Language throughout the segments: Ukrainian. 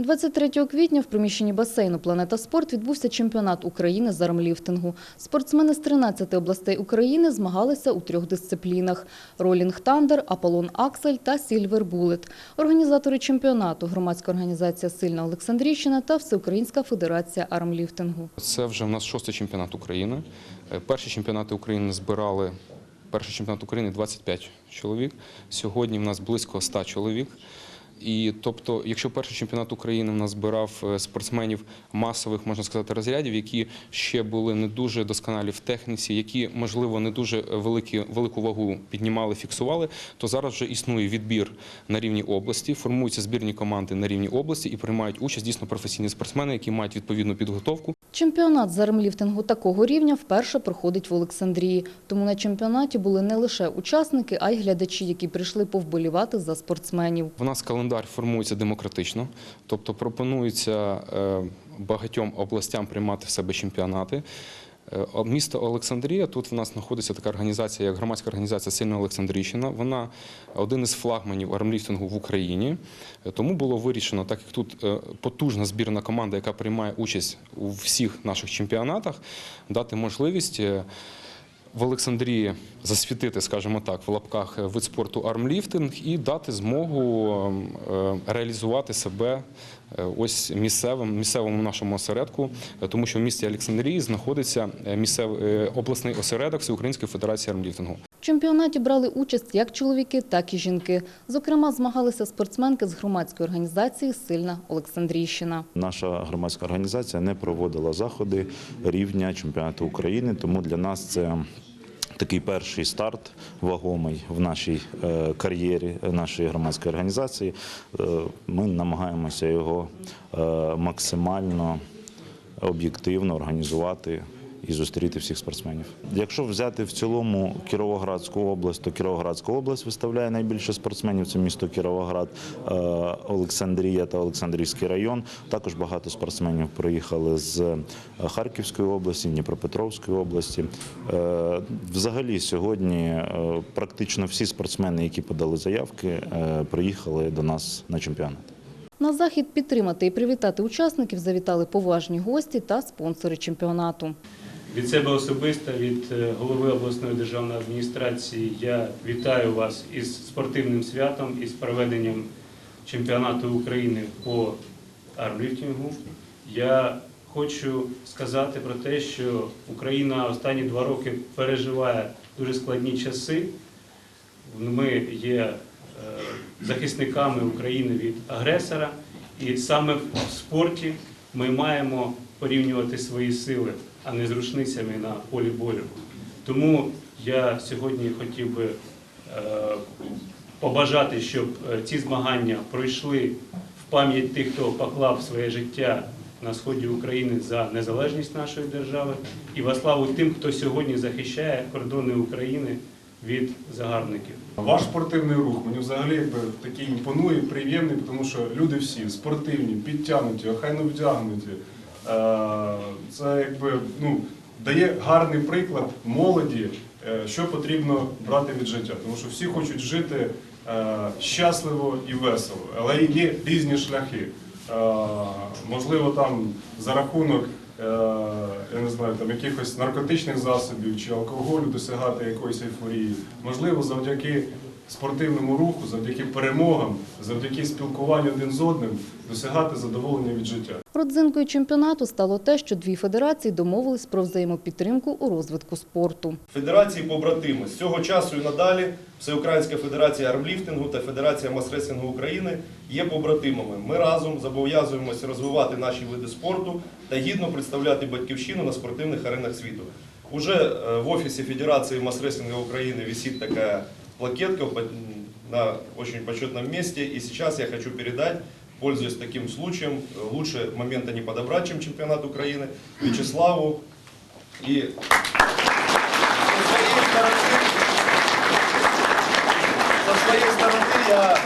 23 квітня в приміщенні басейну «Планета Спорт» відбувся чемпіонат України з армліфтингу. Спортсмени з 13 областей України змагалися у трьох дисциплінах – ролінг тандер, аполлон аксель та сільвер булет. Організатори чемпіонату – громадська організація «Сильна Олександрійщина» та Всеукраїнська федерація армліфтингу. Це вже в нас шостий чемпіонат України. Е, Перші чемпіонати України збирали перший чемпіонат України 25 чоловік. Сьогодні в нас близько 100 чоловік. І тобто, якщо перший чемпіонат України в нас збирав е, спортсменів масових, можна сказати, розрядів, які ще були не дуже досконалі в техніці, які можливо не дуже великі велику вагу піднімали, фіксували, то зараз вже існує відбір на рівні області, формуються збірні команди на рівні області і приймають участь дійсно професійні спортсмени, які мають відповідну підготовку. Чемпіонат з армліфтингу такого рівня вперше проходить в Олександрії. Тому на чемпіонаті були не лише учасники, а й глядачі, які прийшли повболівати за спортсменів. У нас календар формується демократично, тобто пропонується е, багатьом областям приймати в себе чемпіонати. Е, Місто Олександрія, тут в нас знаходиться така організація, як громадська організація Сильна Олександрійщина. Вона один із флагманів армліфтингу в Україні. Е, Тому було вирішено, так як тут е, потужна збірна команда, яка приймає участь у всіх наших чемпіонатах, дати можливість. В Олександрії засвітити, скажімо так, в лапках вид спорту армліфтинг і дати змогу е, реалізувати себе е, ось місцевим місцевому нашому осередку, е, тому що в місті Олександрії знаходиться місцевий обласний осередок Всеукраїнської федерації армліфтингу. Чемпіонаті брали участь як чоловіки, так і жінки. Зокрема, змагалися спортсменки з громадської організації Сильна Олександрійщина. Наша громадська організація не проводила заходи рівня чемпіонату України, тому для нас це. Такий перший старт вагомий в нашій е, кар'єрі нашої громадської організації. Е, Ми намагаємося його е, максимально об'єктивно організувати і зустріти всіх спортсменів. Якщо взяти в цілому Кіровоградську область, то Кіровоградська область виставляє найбільше спортсменів. Це місто Кіровоград, е, Олександрія та Олександрійський район. Також багато спортсменів приїхали з е, Харківської області, Дніпропетровської області. Е, Взагалі сьогодні практично всі спортсмени, які подали заявки, приїхали до нас на чемпіонат. На захід підтримати і привітати учасників завітали поважні гості та спонсори чемпіонату. Від себе особисто, від е, голови обласної державної адміністрації, я вітаю вас із спортивним святом, із проведенням чемпіонату України по армліфтингу. Я хочу сказати про те, що Україна останні два роки переживає дуже складні часи. Ми є е, захисниками України від агресора, і саме в спорті ми маємо порівнювати свої сили, а не з рушницями на полі бою. Тому я сьогодні хотів би е, побажати, щоб е, ці змагання пройшли в пам'ять тих, хто поклав своє життя на сході України за незалежність нашої держави, і во славу тим, хто сьогодні захищає кордони України від загарбників. Ваш спортивний рух мені взагалі такий імпонує, приємний, тому що люди всі спортивні, підтягнуті, охайно вдягнуті. Е, Це якби ну, дає гарний приклад молоді, е, що потрібно брати від життя. Тому що всі хочуть жити е, щасливо і весело, але є різні шляхи. Можливо, там за рахунок я не знаю, там якихось наркотичних засобів чи алкоголю досягати якоїсь ейфорії. Можливо, завдяки спортивному руху, завдяки перемогам, завдяки спілкуванню один з одним досягати задоволення від життя. Родзинкою чемпіонату стало те, що дві федерації домовились про взаємопідтримку у розвитку спорту. Федерації побратими з цього часу і надалі Всеукраїнська федерація армліфтингу та Федерація масресингу України є побратимами. Ми разом зобов'язуємося розвивати наші види спорту та гідно представляти батьківщину на спортивних аренах світу. Уже э, в офисе Федерации масресинга Украины висит такая плакетка на очень почетном месте. И сейчас я хочу передать, пользуясь таким случаем, лучше момента не подобрать, чем чемпионат Украины, Вячеславу и со своей стороны, я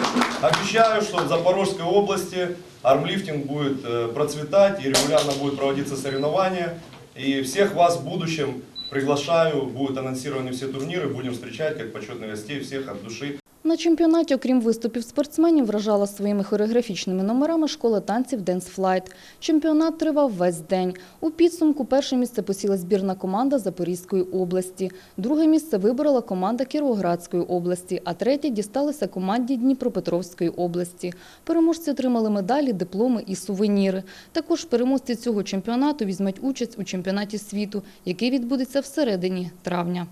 обещаю, что в Запорожской области армлифтинг будет э, процветать и регулярно будут проводиться соревнования. И всех вас в будущем приглашаю, будут анонсированы все турниры, будем встречать как почетных гостей всех от души. На чемпіонаті, окрім виступів спортсменів, вражала своїми хореографічними номерами школа танців Dance Flight. Чемпіонат тривав весь день. У підсумку перше місце посіла збірна команда Запорізької області. Друге місце виборола команда Кіровоградської області, а третє дісталося команді Дніпропетровської області. Переможці отримали медалі, дипломи і сувеніри. Також переможці цього чемпіонату візьмуть участь у чемпіонаті світу, який відбудеться всередині травня.